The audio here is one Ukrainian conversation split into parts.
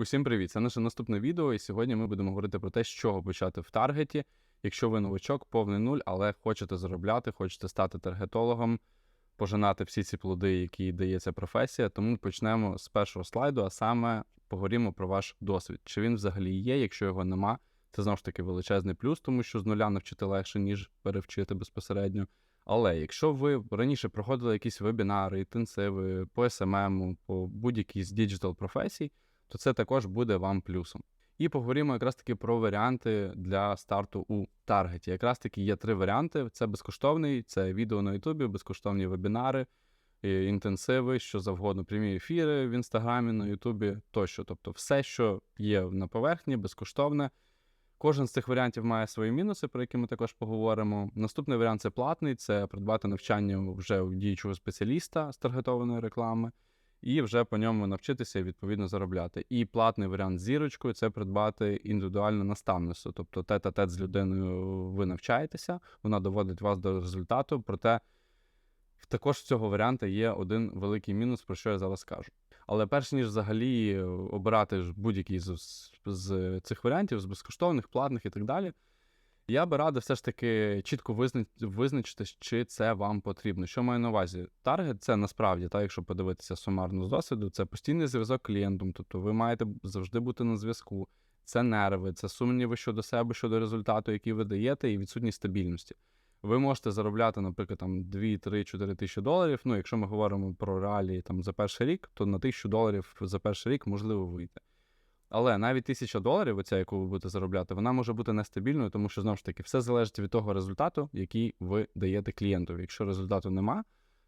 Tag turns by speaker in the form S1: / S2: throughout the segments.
S1: Усім привіт! Це наше наступне відео, і сьогодні ми будемо говорити про те, з чого почати в таргеті. Якщо ви новачок, повний нуль, але хочете заробляти, хочете стати таргетологом, пожинати всі ці плоди, які дає ця професія. Тому почнемо з першого слайду, а саме поговоримо про ваш досвід. Чи він взагалі є? Якщо його нема, це знову ж таки величезний плюс, тому що з нуля навчити легше, ніж перевчити безпосередньо. Але якщо ви раніше проходили якісь вебінари, інтенсиви по SMM, по будь-якій з діджитал професій, то це також буде вам плюсом. І поговоримо якраз таки про варіанти для старту у таргеті. Якраз таки є три варіанти: це безкоштовний, це відео на Ютубі, безкоштовні вебінари, інтенсиви, що завгодно, прямі ефіри в інстаграмі, на Ютубі тощо. Тобто, все, що є на поверхні, безкоштовне. Кожен з цих варіантів має свої мінуси, про які ми також поговоримо. Наступний варіант це платний, це придбати навчання вже у діючого спеціаліста з таргетованої реклами, і вже по ньому навчитися і відповідно заробляти. І платний варіант зірочкою це придбати індивідуальне наставництво. Тобто тет-а-тет з людиною ви навчаєтеся, вона доводить вас до результату. Проте також цього варіанту є один великий мінус, про що я зараз скажу. Але перш ніж взагалі обирати будь-який з, з цих варіантів, з безкоштовних, платних і так далі, я би радив все ж таки чітко визнач, визначити, чи це вам потрібно. Що маю на увазі? Таргет це насправді, так, якщо подивитися сумарно з досвіду, це постійний зв'язок клієнтом, тобто ви маєте завжди бути на зв'язку. Це нерви, це сумніви щодо себе, щодо результату, який ви даєте, і відсутність стабільності. Ви можете заробляти, наприклад, там 2, 3, 4 тисячі доларів. Ну, якщо ми говоримо про реалії там за перший рік, то на тисячу доларів за перший рік можливо вийти. Але навіть тисяча доларів, оця, яку ви будете заробляти, вона може бути нестабільною, тому що знову ж таки все залежить від того результату, який ви даєте клієнту. Якщо результату нема,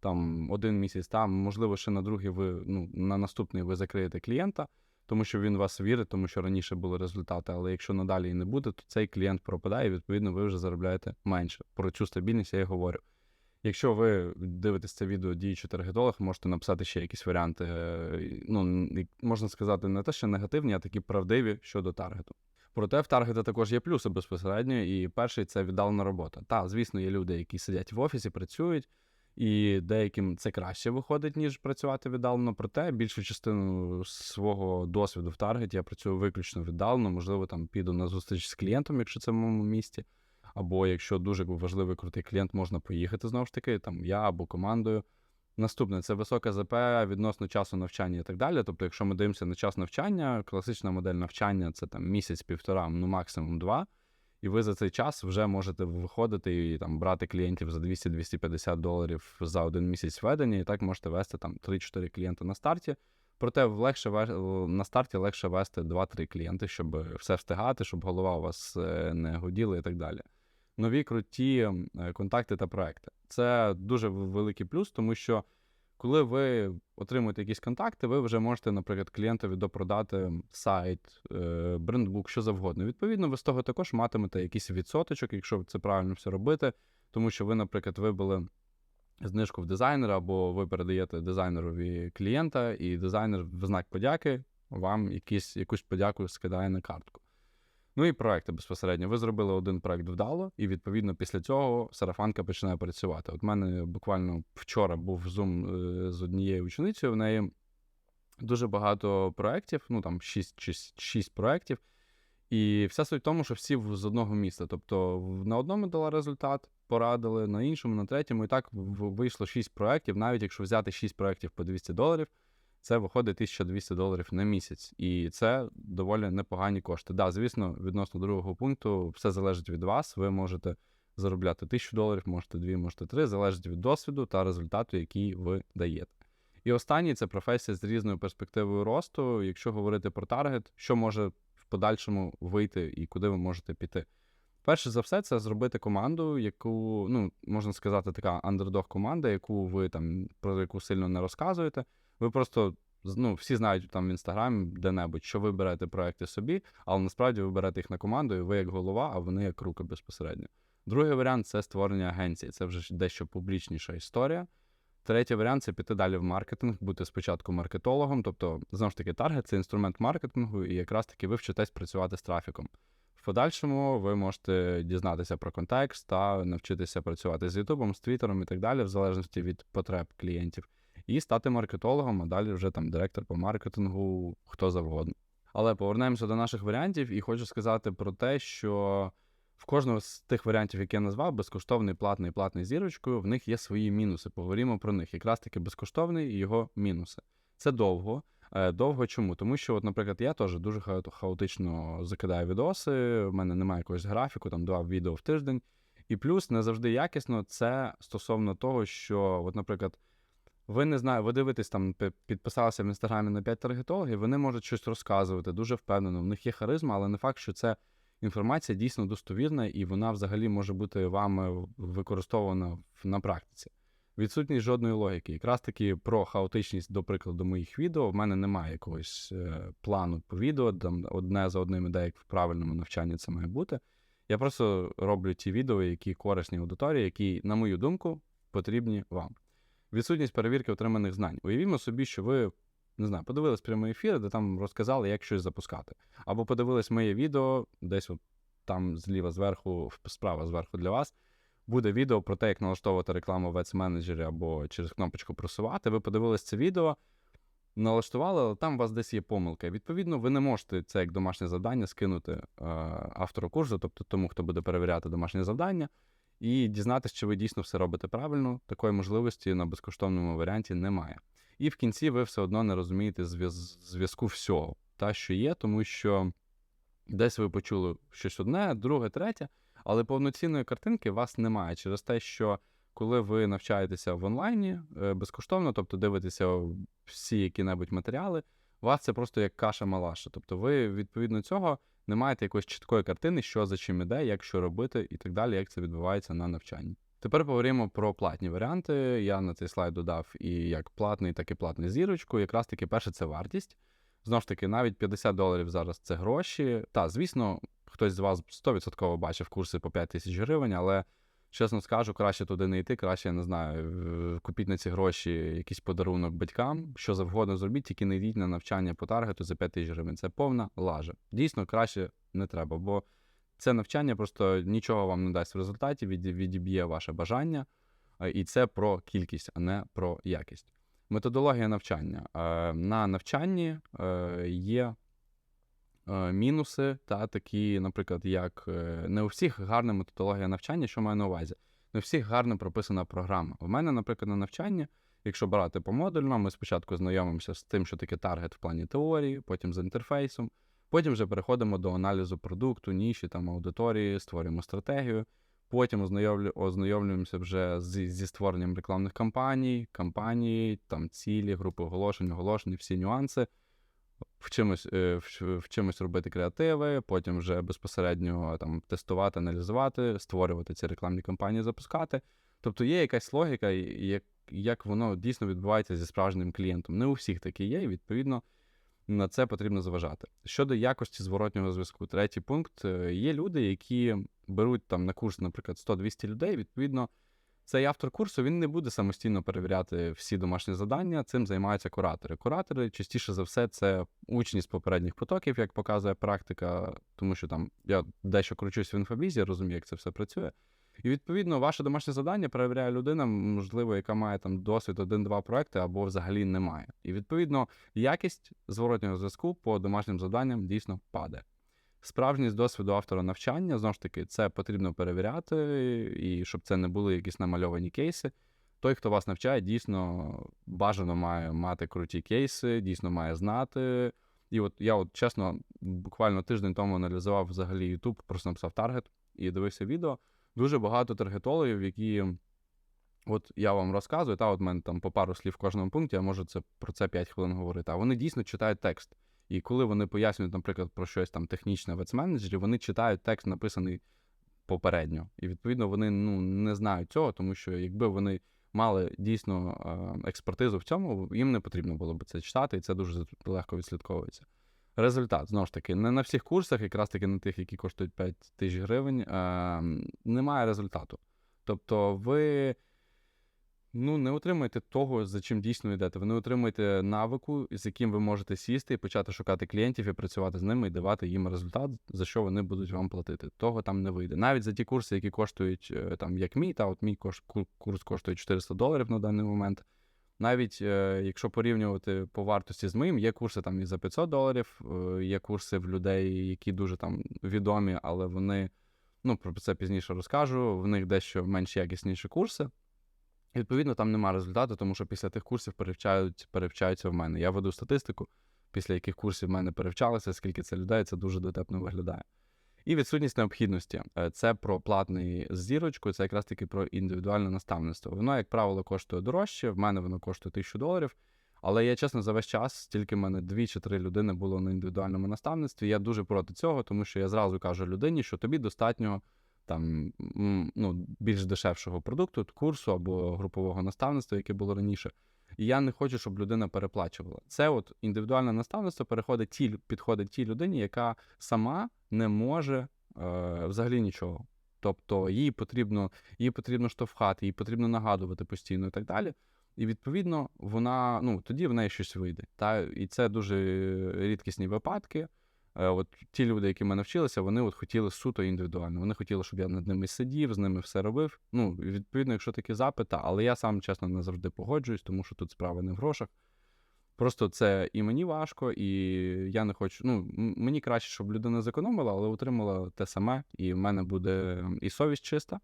S1: там один місяць, там, можливо, ще на другий ви ну, на наступний ви закриєте клієнта, тому що він вас вірить, тому що раніше були результати. Але якщо надалі і не буде, то цей клієнт пропадає, і відповідно ви вже заробляєте менше. Про цю стабільність я і говорю. Якщо ви дивитесь це відео діючий таргетолог, можете написати ще якісь варіанти, ну, можна сказати, не те, що негативні, а такі правдиві щодо таргету. Проте в таргета також є плюси безпосередньо, і перший це віддалена робота. Та, звісно, є люди, які сидять в офісі, працюють, і деяким це краще виходить, ніж працювати віддалено. Проте більшу частину свого досвіду в таргеті я працюю виключно віддалено, можливо, там піду на зустріч з клієнтом, якщо це в моєму місті. Або якщо дуже важливий крутий клієнт, можна поїхати знову ж таки, там я або командою. Наступне це високе ЗП відносно часу навчання і так далі. Тобто, якщо ми дивимося на час навчання, класична модель навчання це там місяць-півтора, ну максимум два. І ви за цей час вже можете виходити і там брати клієнтів за 200-250 доларів за один місяць ведення, і так можете вести там 3-4 клієнти на старті. Проте легше на старті легше вести 2-3 клієнти, щоб все встигати, щоб голова у вас е, не годіла і так далі нові круті е, контакти та проекти. Це дуже великий плюс, тому що коли ви отримуєте якісь контакти, ви вже можете, наприклад, клієнтові допродати сайт, е, брендбук, що завгодно. Відповідно, ви з того також матимете якийсь відсоточок, якщо це правильно все робити, тому що ви, наприклад, вибили. Знижку в дизайнера, або ви передаєте дизайнерові клієнта, і дизайнер в знак подяки вам якісь, якусь подяку скидає на картку. Ну і проекти безпосередньо. Ви зробили один проект вдало, і відповідно після цього сарафанка починає працювати. От мене буквально вчора був зум е, з однією ученицею. В неї дуже багато проєктів, ну там 6 6, 6 проєктів. І вся суть в тому, що всі з одного міста. Тобто на одному дала результат, порадили, на іншому, на третьому. І так вийшло 6 проєктів, навіть якщо взяти 6 проєктів по 200 доларів це виходить 1200 доларів на місяць, і це доволі непогані кошти. Да, звісно, відносно другого пункту, все залежить від вас. Ви можете заробляти 1000 доларів, можете 2, можете 3, залежить від досвіду та результату, який ви даєте. І останній це професія з різною перспективою росту. Якщо говорити про таргет, що може в подальшому вийти і куди ви можете піти. Перше за все, це зробити команду, яку, ну, можна сказати, така андердог команда, яку ви там про яку сильно не розказуєте. Ви просто ну, всі знають там в інстаграмі де-небудь, що ви берете проекти собі, але насправді ви берете їх на команду, і ви як голова, а вони як руки безпосередньо. Другий варіант це створення агенції. Це вже дещо публічніша історія. Третій варіант це піти далі в маркетинг, бути спочатку маркетологом. Тобто, знову ж таки, таргет це інструмент маркетингу, і якраз таки ви вчитесь працювати з трафіком. В подальшому ви можете дізнатися про контекст та навчитися працювати з Ютубом, з Твіттером і так далі, в залежності від потреб клієнтів і стати маркетологом, а далі вже там директор по маркетингу, хто завгодно. Але повернемося до наших варіантів, і хочу сказати про те, що в кожного з тих варіантів, які я назвав, безкоштовний, платний, платний зірочкою, в них є свої мінуси. Поговоримо про них. Якраз таки безкоштовний і його мінуси. Це довго. Е, Довго чому? Тому що, от, наприклад, я теж дуже хао- хаотично закидаю відоси, в мене немає якогось графіку, там два відео в тиждень. І плюс не завжди якісно це стосовно того, що, от, наприклад, ви не знаю, ви дивитесь там, підписалися в інстаграмі на 5 таргетологів, вони можуть щось розказувати дуже впевнено. В них є харизма, але не факт, що це інформація дійсно достовірна і вона взагалі може бути вами використована на практиці. Відсутність жодної логіки. Якраз таки про хаотичність, до прикладу, моїх відео. В мене немає якогось е, плану по відео, там одне за одним іде, як в правильному навчанні це має бути. Я просто роблю ті відео, які корисні аудиторії, які, на мою думку, потрібні вам. Відсутність перевірки отриманих знань. Уявімо собі, що ви не знаю, подивились прямий ефір, де там розказали, як щось запускати. Або подивились моє відео, десь от там зліва зверху, справа зверху для вас. Буде відео про те, як налаштовувати рекламу в Ads менеджері або через кнопочку просувати. Ви подивились це відео, налаштували, але там у вас десь є помилка. Відповідно, ви не можете це як домашнє завдання скинути е, автору курсу, тобто тому, хто буде перевіряти домашнє завдання, і дізнатися, чи ви дійсно все робите правильно. Такої можливості на безкоштовному варіанті немає. І в кінці ви все одно не розумієте зв'яз- зв'язку всього, та що є, тому що десь ви почули щось одне, друге, третє, але повноцінної картинки вас немає через те, що коли ви навчаєтеся в онлайні е, безкоштовно, тобто дивитеся всі які-небудь матеріали, у вас це просто як каша малаша. Тобто ви відповідно цього не маєте якоїсь чіткої картини, що за чим іде, як що робити і так далі, як це відбувається на навчанні. Тепер поговоримо про платні варіанти. Я на цей слайд додав і як платний, так і платний зірочку. Якраз таки, перше, це вартість. Знову ж таки, навіть 50 доларів зараз це гроші. Та, звісно, хтось з вас 100% бачив курси по 5 тисяч гривень, але чесно скажу, краще туди не йти, краще, я не знаю, купіть на ці гроші якийсь подарунок батькам, що завгодно зробіть, тільки не йдіть на навчання по таргету за 5 тисяч гривень. Це повна лажа. Дійсно, краще не треба, бо це навчання просто нічого вам не дасть в результаті, відіб'є ваше бажання, е, і це про кількість, а не про якість. Методологія навчання. Е, На навчанні е, є мінуси, та такі, наприклад, як е, не у всіх гарна методологія навчання, що маю на увазі. Не у всіх гарно прописана програма. У мене, наприклад, на навчанні, якщо брати помодульно, ми спочатку знайомимося з тим, що таке таргет в плані теорії, потім з інтерфейсом, потім вже переходимо до аналізу продукту, ніші, там аудиторії, створюємо стратегію. Потім ознайомлюємося вже зі, зі створенням рекламних кампаній, кампанії, там цілі, групи оголошень, оголошень, всі нюанси. Вчимось, е, вч- вчимось робити креативи, потім вже безпосередньо там тестувати, аналізувати, створювати ці рекламні кампанії, запускати. Тобто є якась логіка, як, як воно дійсно відбувається зі справжнім клієнтом. Не у всіх такі є, і відповідно на це потрібно зважати. Щодо якості зворотнього зв'язку, третій пункт е, є люди, які беруть там на курс, наприклад, 100-200 людей. Відповідно, цей автор курсу він не буде самостійно перевіряти всі домашні завдання. Цим займаються куратори. Куратори частіше за все це учні з попередніх потоків, як показує практика, тому що там я дещо кручусь в інфобізі, розумію, як це все працює. І відповідно, ваше домашнє завдання перевіряє людина, можливо, яка має там досвід один-два проекти або взагалі не має. І відповідно якість зворотнього зв'язку по домашнім завданням дійсно падає. Справжність досвіду автора навчання, знову ж таки, це потрібно перевіряти, і щоб це не були якісь намальовані кейси. Той, хто вас навчає, дійсно бажано має мати круті кейси, дійсно має знати. І от я, от чесно, буквально тиждень тому аналізував взагалі YouTube, просто написав таргет і дивився відео. Дуже багато таргетологів, які от я вам розказую, та от мене там по пару слів в кожному пункті, я можу це про це 5 хвилин говорити. А вони дійсно читають текст. І коли вони пояснюють, наприклад, про щось там технічне в Ads-менеджері, вони читають текст, написаний попередньо. І відповідно вони ну, не знають цього, тому що якби вони мали дійсно експертизу в цьому, їм не потрібно було б це читати, і це дуже легко відслідковується. Результат, знову ж таки, не на всіх курсах, якраз таки на тих, які коштують 5 тисяч гривень, е, немає результату. Тобто ви ну, не отримаєте того, за чим дійсно йдете. Ви не отримаєте навику, з яким ви можете сісти і почати шукати клієнтів і працювати з ними і давати їм результат, за що вони будуть вам платити. Того там не вийде. Навіть за ті курси, які коштують, е, там, як мій, та от мій курс коштує 400 доларів на даний момент. Навіть е, якщо порівнювати по вартості з моїм, є курси там і за 500 доларів, е, є курси в людей, які дуже там відомі, але вони, ну про це пізніше розкажу. В них дещо менш якісніші курси. Відповідно, там немає результату, тому що після тих курсів перевчають, перевчаються в мене. Я веду статистику, після яких курсів в мене перевчалися, скільки це людей, це дуже дотепно виглядає. І відсутність необхідності. Е, Це про платний з зірочкою, це якраз таки про індивідуальне наставництво. Воно, як правило, коштує дорожче. В мене воно коштує тисячу доларів. Але я чесно за весь час, тільки в мене дві чи три людини було на індивідуальному наставництві. Я дуже проти цього, тому що я зразу кажу людині, що тобі достатньо там ну, більш дешевшого продукту, курсу або групового наставництва, яке було раніше. І я не хочу, щоб людина переплачувала. Це от індивідуальне наставництво переходить ті, підходить тій людині, яка сама не може е, взагалі нічого. Тобто їй потрібно, їй потрібно штовхати, їй потрібно нагадувати постійно і так далі. І відповідно, вона ну тоді в неї щось вийде. Та і це дуже рідкісні випадки. Е, От ті люди, які мене вчилися, вони от хотіли суто індивідуально. Вони хотіли, щоб я над ними сидів, з ними все робив. Ну, відповідно, якщо такі запити, але я сам чесно не завжди погоджуюсь, тому що тут справа не в грошах. Просто це і мені важко, і я не хочу. Ну, мені краще, щоб людина зекономила, але отримала те саме, і в мене буде і совість чиста.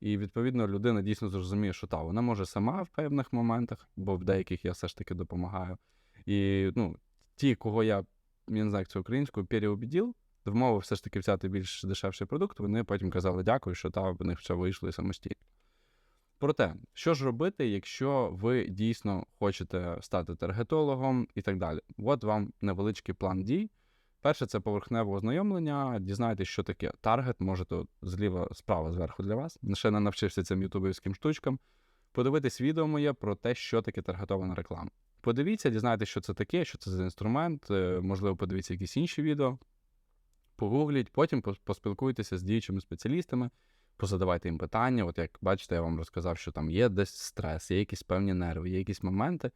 S1: І відповідно людина дійсно зрозуміє, що та вона може сама в певних моментах, бо в деяких я все ж таки допомагаю. І ну, ті, кого я, я не знаю, як це українською, переобіділ, вмовив все ж таки взяти більш дешевший продукт, вони потім казали дякую, що та в них все вийшло самостійно. Проте, що ж робити, якщо ви дійсно хочете стати таргетологом і так далі? От вам невеличкий план дій. Перше, це поверхневе ознайомлення. Дізнайтесь, що таке таргет. Можете зліва, справа, зверху для вас. Ще не навчився цим ютубівським штучкам. Подивитись відео моє про те, що таке таргетована реклама. Подивіться, дізнайтесь, що це таке, що це за інструмент. е, Можливо, подивіться якісь інші відео. Погугліть, потім поспілкуйтеся з діючими спеціалістами, позадавайте їм питання. От як бачите, я вам розказав, що там є десь стрес, є якісь певні нерви, є якісь моменти.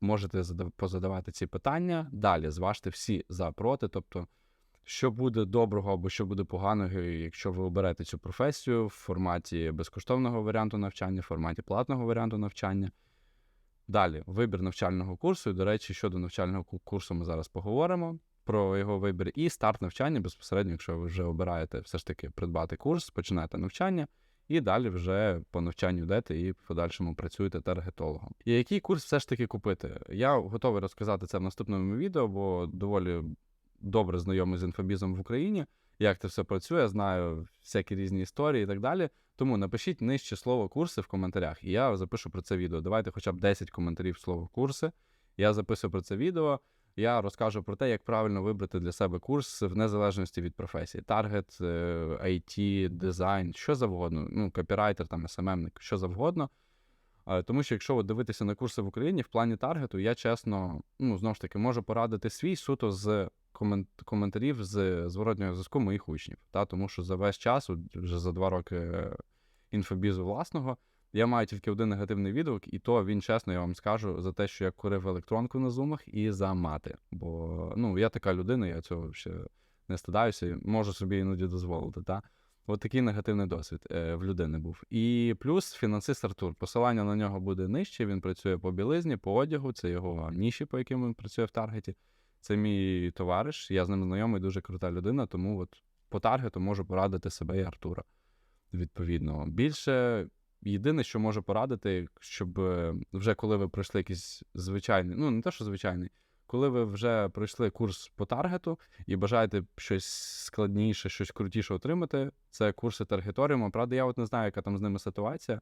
S1: Можете позадавати ці питання. Далі зважте всі за проти. Тобто, що буде доброго або що буде поганого, якщо ви оберете цю професію в форматі безкоштовного варіанту навчання, в форматі платного варіанту навчання. Далі вибір навчального курсу. І, до речі, щодо навчального курсу ми зараз поговоримо про його вибір і старт навчання безпосередньо, якщо ви вже обираєте все ж таки придбати курс, починаєте навчання, і далі вже по навчанню йдете і в подальшому працюєте таргетологом. І який курс все ж таки купити? Я готовий розказати це в наступному відео, бо доволі добре знайомий з інфобізом в Україні. Як це все працює, знаю всякі різні історії і так далі. Тому напишіть нижче слово курси в коментарях, і я запишу про це відео. Давайте хоча б 10 коментарів слово курси. Я записую про це відео. Я розкажу про те, як правильно вибрати для себе курс в незалежності від професії. Таргет, е, IT, дизайн, що завгодно. Ну, копірайтер, там, СММник, що завгодно. Е, Тому що якщо дивитися на курси в Україні в плані таргету, я чесно, ну знову ж таки, можу порадити свій суто з комен- коментарів з зворотнього зв'язку моїх учнів. Та? Тому що за весь час, вже за два роки інфобізу власного, я маю тільки один негативний відгук, і то він чесно, я вам скажу, за те, що я курив електронку на зумах і за мати. Бо ну, я така людина, я цього ще не стидаюся, можу собі іноді дозволити. Та? От такий негативний досвід е, в людини був. І плюс фінансист Артур. Посилання на нього буде нижче. Він працює по білизні, по одягу. Це його ніші, по яким він працює в таргеті. Це мій товариш. Я з ним знайомий, дуже крута людина. Тому от по таргету можу порадити себе і Артура. Відповідно, більше єдине, що можу порадити, щоб е, вже коли ви пройшли якийсь звичайний, ну не те, що звичайний, коли ви вже пройшли курс по таргету і бажаєте щось складніше, щось крутіше отримати, це курси таргеторіуму. Правда, я от не знаю, яка там з ними ситуація.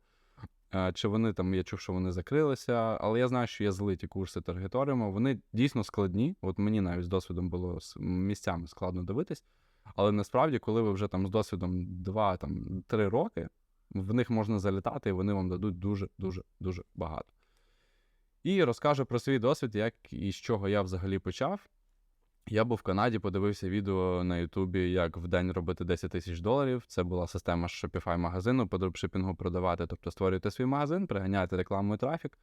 S1: е, Чи вони там, я чув, що вони закрилися, але я знаю, що є злиті курси таргеторіуму. Вони дійсно складні. От мені навіть з досвідом було з місцями складно дивитись. Але насправді, коли ви вже там з досвідом 2-3 роки, в них можна залітати, і вони вам дадуть дуже, дуже, дуже багато. І розкажу про свій досвід, як і з чого я взагалі почав. Я був в Канаді, подивився відео на Ютубі, як в день робити 10 тисяч доларів. Це була система Shopify магазину по дропшипінгу продавати. Тобто створюєте свій магазин, приганяєте рекламу і трафік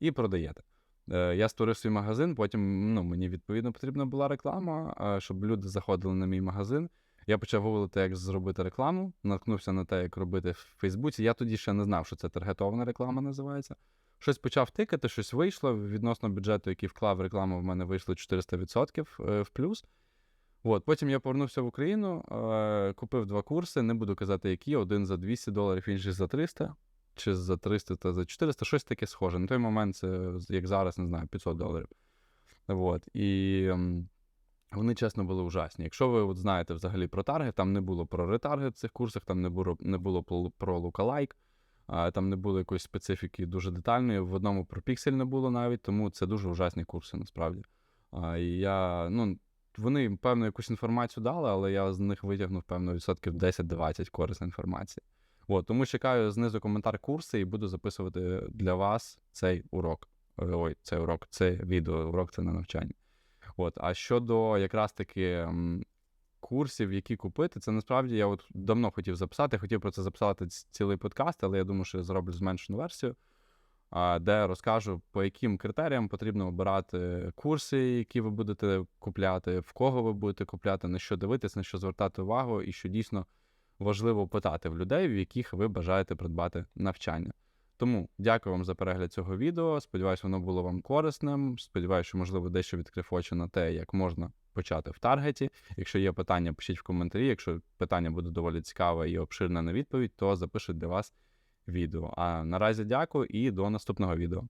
S1: і продаєте. Е, Я створив свій магазин, потім ну, мені відповідно потрібна була реклама, е, щоб люди заходили на мій магазин. Я почав гуглити, як зробити рекламу, наткнувся на те, як робити в Фейсбуці. Я тоді ще не знав, що це таргетована реклама називається. Щось почав тикати, щось вийшло відносно бюджету, який вклав рекламу, в мене вийшло 400% е, в плюс. От, потім я повернувся в Україну, е, купив два курси, не буду казати, які. Один за 200 доларів, інший за 300, чи за 300 та за 400, щось таке схоже. На той момент це, як зараз, не знаю, 500 доларів. От, і вони, чесно, були ужасні. Якщо ви от знаєте взагалі про таргет, там не було про ретаргет в цих курсах, там не було, не було про- лукалайк, там не було якоїсь специфіки дуже детальної. В одному про піксель не було навіть, тому це дуже ужасні курси насправді. І я, ну, вони, певно, якусь інформацію дали, але я з них витягнув, певно, відсотків 10-20 корисної інформації. От, тому чекаю знизу коментар курси і буду записувати для вас цей урок. Ой, цей урок, це відео, урок це на навчання. От, а щодо якраз таки курсів, які купити, це насправді я от давно хотів записати. Хотів про це записати цілий подкаст, але я думаю, що я зроблю зменшену версію, де розкажу, по яким критеріям потрібно обирати курси, які ви будете купляти, в кого ви будете купляти, на що дивитись, на що звертати увагу, і що дійсно важливо питати в людей, в яких ви бажаєте придбати навчання. Тому дякую вам за перегляд цього відео. Сподіваюсь, воно було вам корисним. Сподіваюся, що можливо дещо відкрив очі на те, як можна почати в таргеті. Якщо є питання, пишіть в коментарі. Якщо питання буде доволі цікаве і обширне на відповідь, то запишу для вас відео. А наразі дякую і до наступного відео.